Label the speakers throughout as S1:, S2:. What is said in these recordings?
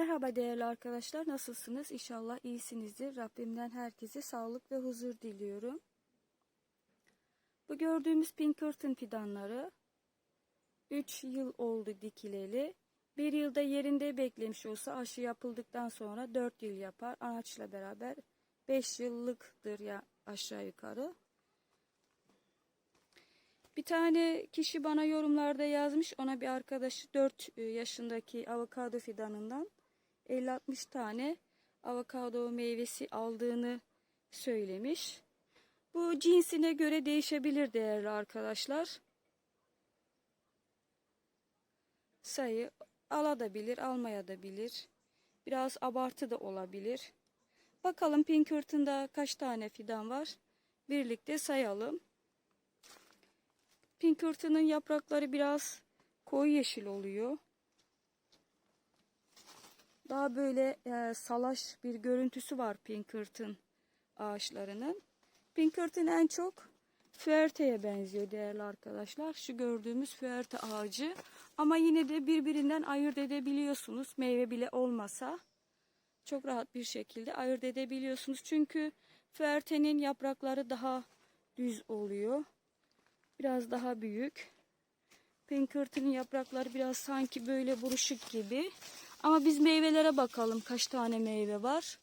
S1: Merhaba değerli arkadaşlar. Nasılsınız? İnşallah iyisinizdir. Rabbimden herkese sağlık ve huzur diliyorum. Bu gördüğümüz Pinkerton fidanları 3 yıl oldu dikileli. Bir yılda yerinde beklemiş olsa aşı yapıldıktan sonra 4 yıl yapar. Anaçla beraber 5 yıllıktır ya aşağı yukarı. Bir tane kişi bana yorumlarda yazmış. Ona bir arkadaşı 4 yaşındaki avokado fidanından 50-60 tane avokado meyvesi aldığını söylemiş. Bu cinsine göre değişebilir değerli arkadaşlar. Sayı alabilir, almaya da bilir. Biraz abartı da olabilir. Bakalım Pinkerton'da kaç tane fidan var? Birlikte sayalım. Pinkerton'ın yaprakları biraz koyu yeşil oluyor. Daha böyle e, salaş bir görüntüsü var Pinkerton ağaçlarının. Pinkerton en çok füerteye benziyor değerli arkadaşlar. Şu gördüğümüz füerte ağacı. Ama yine de birbirinden ayırt edebiliyorsunuz. Meyve bile olmasa çok rahat bir şekilde ayırt edebiliyorsunuz. Çünkü füertenin yaprakları daha düz oluyor. Biraz daha büyük. Pinkerton'ın yaprakları biraz sanki böyle buruşuk gibi. Ama biz meyvelere bakalım. Kaç tane meyve var?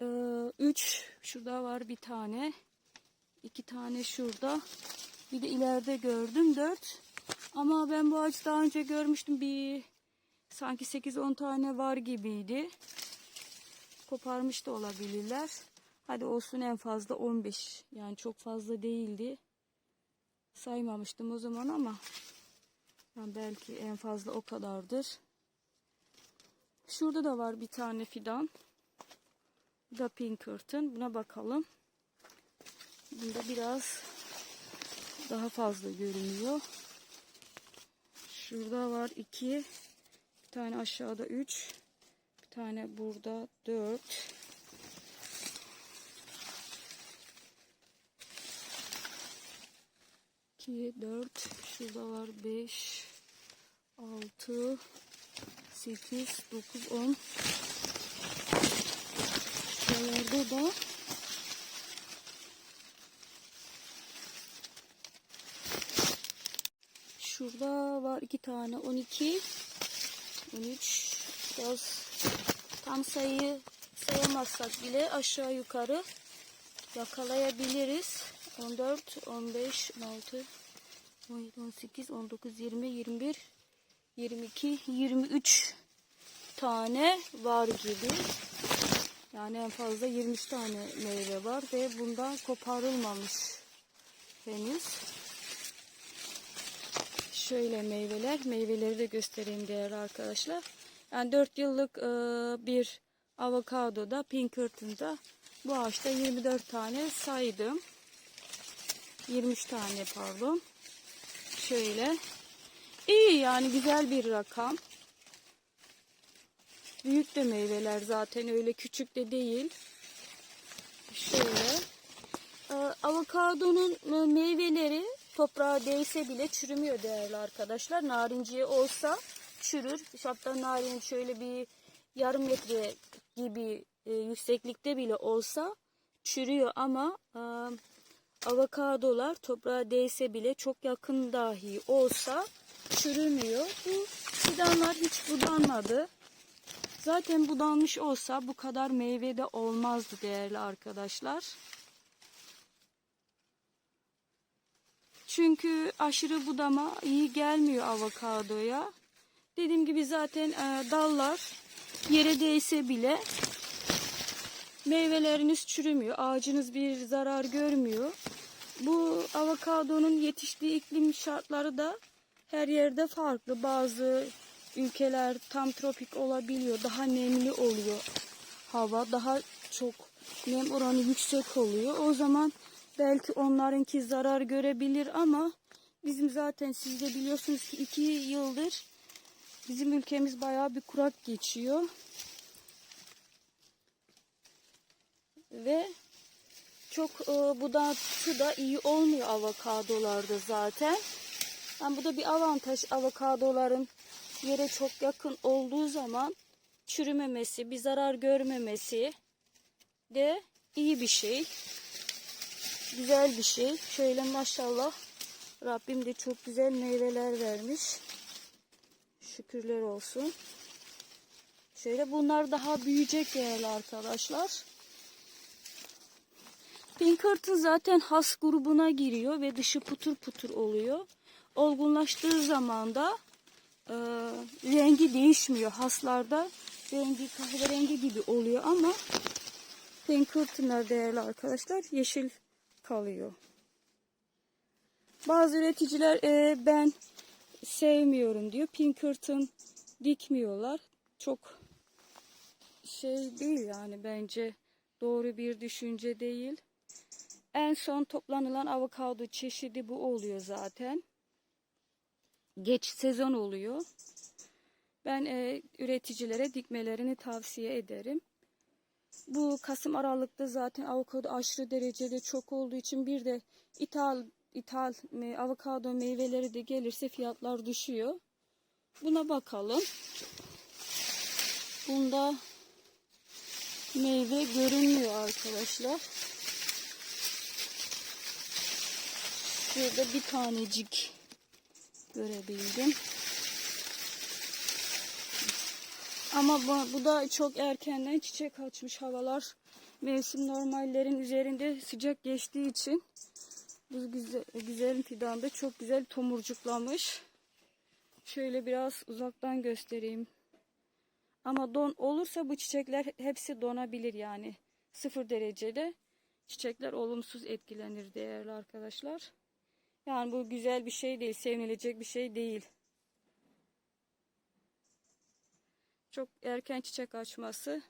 S1: Ee, üç. Şurada var bir tane. İki tane şurada. Bir de ileride gördüm. Dört. Ama ben bu ağacı daha önce görmüştüm. Bir sanki 8-10 tane var gibiydi. Koparmış da olabilirler. Hadi olsun en fazla 15. Yani çok fazla değildi. Saymamıştım o zaman ama yani belki en fazla o kadardır. Şurada da var bir tane fidan. Da Pinkerton. Buna bakalım. Bunda biraz daha fazla görünüyor. Şurada var iki. Bir tane aşağıda üç. Bir tane burada dört. İki, dört. Şurada var beş. Altı. 8, 9, 10. Şuralarda da Şurada var iki tane 12 13 biraz tam sayıyı sayamazsak bile aşağı yukarı yakalayabiliriz. 14, 15, 16, 17, 18, 19, 20, 21 22, 23 tane var gibi. Yani en fazla 23 tane meyve var ve bundan koparılmamış henüz. Şöyle meyveler, meyveleri de göstereyim değerli arkadaşlar. Yani 4 yıllık e, bir avokadoda, Pinkerton'da bu ağaçta 24 tane saydım. 23 tane pardon. Şöyle İyi yani güzel bir rakam. Büyük de meyveler zaten öyle küçük de değil. Şöyle. Ee, avokadonun e, meyveleri toprağa değse bile çürümüyor değerli arkadaşlar. Narinciye olsa çürür. Hatta narin şöyle bir yarım metre gibi e, yükseklikte bile olsa çürüyor ama e, avokadolar toprağa değse bile çok yakın dahi olsa çürümüyor. Bu fidanlar hiç budanmadı. Zaten budanmış olsa bu kadar meyve de olmazdı değerli arkadaşlar. Çünkü aşırı budama iyi gelmiyor avokadoya. Dediğim gibi zaten e, dallar yere değse bile meyveleriniz çürümüyor. Ağacınız bir zarar görmüyor. Bu avokadonun yetiştiği iklim şartları da her yerde farklı. Bazı ülkeler tam tropik olabiliyor. Daha nemli oluyor hava. Daha çok nem oranı yüksek oluyor. O zaman belki onlarınki zarar görebilir ama bizim zaten siz de biliyorsunuz ki iki yıldır bizim ülkemiz bayağı bir kurak geçiyor. Ve çok e, budatı da iyi olmuyor avokadolarda zaten. Yani bu da bir avantaj avokadoların yere çok yakın olduğu zaman çürümemesi, bir zarar görmemesi de iyi bir şey. Güzel bir şey. Şöyle maşallah Rabbim de çok güzel meyveler vermiş. Şükürler olsun. Şöyle bunlar daha büyüyecek değerli arkadaşlar. Pinkerton zaten has grubuna giriyor ve dışı putur putur oluyor. Olgunlaştığı zaman da e, rengi değişmiyor. Haslarda rengi kahverengi gibi oluyor ama Pinkerton'lar değerli arkadaşlar yeşil kalıyor. Bazı üreticiler e, ben sevmiyorum diyor. Pinkerton dikmiyorlar. Çok şey değil yani bence doğru bir düşünce değil. En son toplanılan avokado çeşidi bu oluyor zaten. Geç sezon oluyor. Ben e, üreticilere dikmelerini tavsiye ederim. Bu Kasım Aralık'ta zaten avokado aşırı derecede çok olduğu için bir de ithal ithal me- avokado meyveleri de gelirse fiyatlar düşüyor. Buna bakalım. Bunda meyve görünmüyor arkadaşlar. Şurada bir tanecik görebildim. Ama bu, bu da çok erkenden çiçek açmış havalar. Mevsim normallerin üzerinde sıcak geçtiği için bu güzel, güzel fidanda çok güzel tomurcuklamış. Şöyle biraz uzaktan göstereyim. Ama don olursa bu çiçekler hepsi donabilir yani. Sıfır derecede çiçekler olumsuz etkilenir değerli arkadaşlar. Yani bu güzel bir şey değil, sevinilecek bir şey değil. Çok erken çiçek açması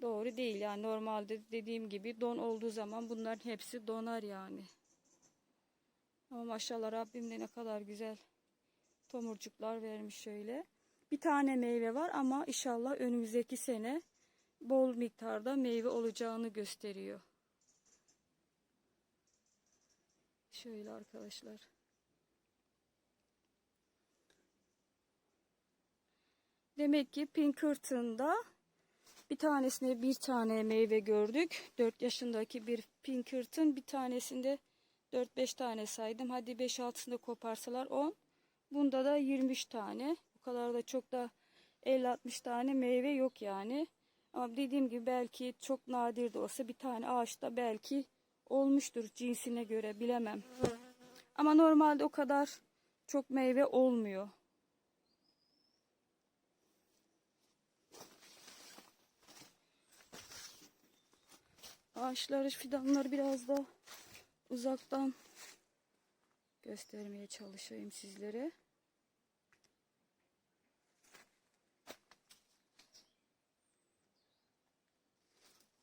S1: doğru değil. Yani normalde dediğim gibi don olduğu zaman bunların hepsi donar yani. Ama maşallah Rabbim de ne kadar güzel tomurcuklar vermiş şöyle. Bir tane meyve var ama inşallah önümüzdeki sene bol miktarda meyve olacağını gösteriyor. Şöyle arkadaşlar. Demek ki Pinkerton'da bir tanesine bir tane meyve gördük. 4 yaşındaki bir Pinkerton bir tanesinde 4-5 tane saydım. Hadi 5-6'sını koparsalar 10. Bunda da 23 tane. Bu kadar da çok da 50-60 tane meyve yok yani. Ama dediğim gibi belki çok nadir de olsa bir tane ağaçta belki olmuştur cinsine göre bilemem. Ama normalde o kadar çok meyve olmuyor. Ağaçları, fidanları biraz da uzaktan göstermeye çalışayım sizlere.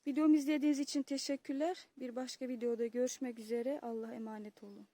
S1: Videomu izlediğiniz için teşekkürler. Bir başka videoda görüşmek üzere. Allah'a emanet olun.